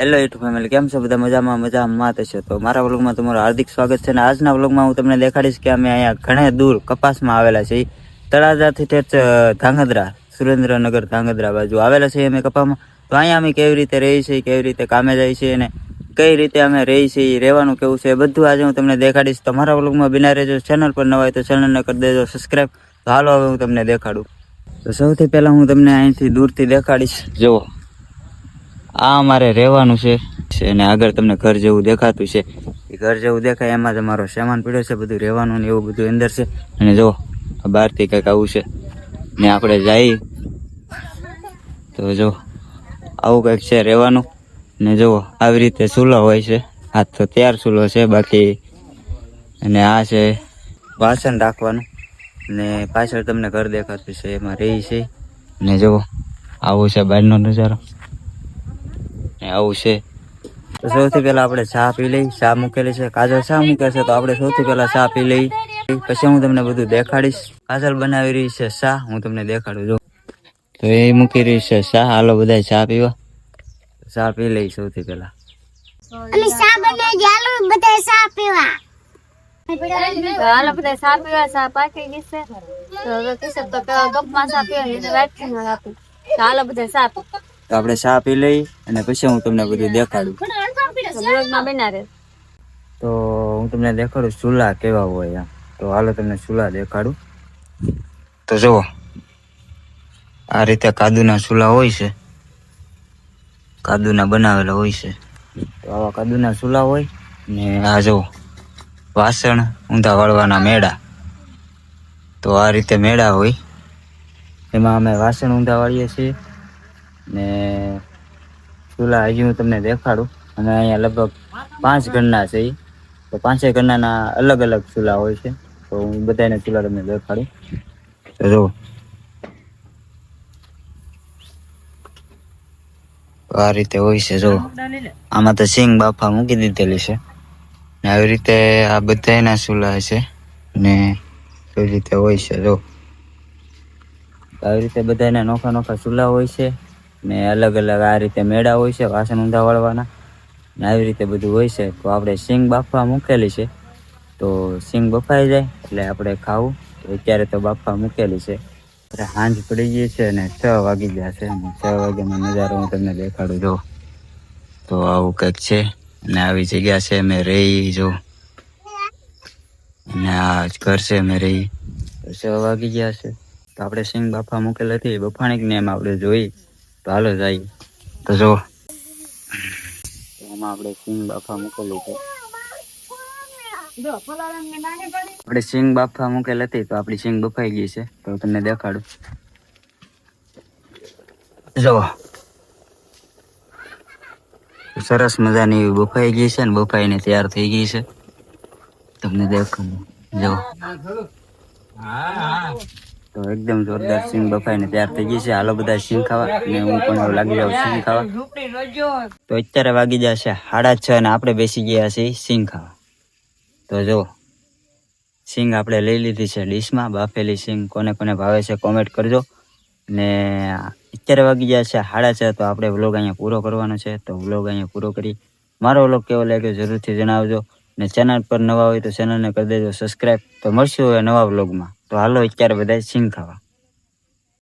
Hello YouTube family કેમ છો બધા? મજામાં મજામાં થશે તો. મારા વ્લોગમાં તમારું હાર્દિક સ્વાગત છે અને આજના વ્લોગમાં હું તમને દેખાડીશ કે અમે અહીંયા ઘણા દૂર કપાસમાં આવેલા છે તળાજાથી ઠેઠ ધાંગધ્રા, સુરેન્દ્રનગર ધાંગધ્રા બાજુ આવેલા છે અમે કપામાં. તો અહીંયા અમે કેવી રીતે રહી છીએ, કેવી રીતે કામે જાય છીએ અને કઈ રીતે અમે રહી છીએ રહેવાનું કેવું છે એ બધું આજે હું તમને દેખાડીશ. તો મારા વ્લોગમાં બિના રહેજો ચેનલ પર નવા હોય તો ચેનલને કરી દેજો સબસ્ક્રાઈબ તો હાલો હવે હું તમને દેખાડું. તો સૌથી પહેલાં હું તમને અહીંથી દૂરથી દેખાડીશ. જુઓ. આ અમારે રહેવાનું છે. અને આગળ તમને ઘર જેવું દેખાતું છે. એ ઘર જેવું દેખાય, એમાં જ અમારો સામાન પીડ્યો છે, બધું રહેવાનું ને એવું બધું અંદર છે. અને જો બહારથી કંઈક આવું છે. ને આપણે જઈએ તો જો, આવું કંઈક છે રહેવાનું. ને જુઓ આવી રીતે ચૂલો હોય છે. આ તો તૈયાર ચૂલો છે, બાકી અને આ છે વાસણ રાખવાનું. ને પાછળ તમને ઘર દેખાતું છે, એમાં રહી છે. ને જુઓ આવું છે બહારનો નજારો. ને આવું છે. તો સૌથી પહેલા આપણે ચા પી લઈ ચા મૂકેલી છે. કાજલ ચા મૂકે છે તો આપણે સૌથી પહેલા ચા પી લઈ. પછી હું તમને બધું દેખાડીશ. કાજલ બનાવી રહી છે ચા હું તમને દેખાડું જો તો એ મૂકી રહી છે ચા. હાલો બધા ચા પીવા. ચા પી લઈ સૌથી પહેલા. અમે ચા બનાવી ચાલો બધા ચા પીવા. હાલો બધા ચા પીવા. ચા પાકી ગઈ છે. તો કિશોર તો કે ચા પીવા એટલે વાટકી માં આપી તો હાલો બધા ચા પી. તો આપણે ચા પી લઈ અને પછી હું તમને બધું દેખાડું. તો હું તમને દેખાડું ચૂલા કેવા હોય એમ. તો હાલો તમને ચૂલા દેખાડું. તો જુઓ આ રીતે કાદુના ચૂલા હોય છે. કાદુના બનાવેલા હોય છે. તો આવા કાદુના ચૂલા હોય ને આ જુઓ વાસણ ઊંધા વાળવાના મેળા. તો આ રીતે મેળા હોય. એમાં અમે વાસણ ઊંધા વાળીએ છીએ ને ચૂલા હજી હું તમને દેખાડું. અને અહીંયા લગભગ પાંચ ઘરના છે. તો પાંચે ઘરનાના અલગ અલગ ચૂલા હોય છે. તો હું બધાને ચૂલા તમને દેખાડું. જો આ રીતે હોય છે જો આમાં તો સિંગ બાફા મૂકી દીધેલી છે. ને આવી રીતે આ બધાના ચૂલા છે. ને એવી રીતે હોય છે જો આવી રીતે બધાના નોખા નોખા ચૂલા હોય છે. ને અલગ અલગ આ રીતે મેળા હોય છે, વાસણ ઊંધા વાળવાના. ને આવી રીતે બધું હોય છે. તો આપણે સિંગ બાફવા મૂકેલી છે. તો સિંગ બફાઈ જાય, એટલે આપણે ખાવું. તો અત્યારે તો બાફવા મૂકેલી છે. આપણે સાંજ પડી ગઈ છે અને છ વાગી ગયા છે. અને છ વાગ્યાનો નજારો હું તમને દેખાડું જો તો આવું કંઈક છે. અને આવી જગ્યા છે અમે રહી જો અને આ જ ઘર છે અમે રહી. છ વાગી ગયા છે. તો આપણે સિંગ બાફા મૂકેલ હતી બફાણીક ને એમ આપણે જોઈ. તો હાલો જઈએ તો જો એમાં આપણે સિંગ બાફા મૂકેલી છે. આપણે સિંગ બાફા મૂકેલ હતી તો આપણી સિંગ બફાઈ ગઈ છે. તો તમને દેખાડું. જો સરસ મજાની એવી બફાઈ ગઈ છે ને બફાઈને તૈયાર થઈ ગઈ છે. તમને દેખાડું. જો તો એકદમ જોરદાર સિંગ બફાઈને તૈયાર થઈ ગઈ હાલો બધા સિંગ ખાવા. ને હું પણ લાગી જાઉં સિંગ ખાવા. તો અત્યારે વાગી જશે. સાડા છ અને આપણે બેસી ગયા છીએ સિંગ ખાવા. તો જો, સિંગ આપણે લઈ લીધી છે ડીશમાં. બાફેલી સિંગ કોને કોને ભાવે છે કોમેન્ટ કરજો. ને અત્યારે વાગી ગયા છે સાડા છ, તો આપણે વ્લોગ અહીંયા પૂરો કરવાનો છે. તો વ્લોગ અહીંયા પૂરો કરી. મારો વ્લોગ કેવો લાગ્યો જરૂરથી જણાવજો. ને ચેનલ પર નવા હોય તો ચેનલને કરી દેજો. સબસ્ક્રાઈબ તો મળશું હવે નવા વ્લોગમાં તો હાલો અત્યારે બધા સિંગ ખાવા.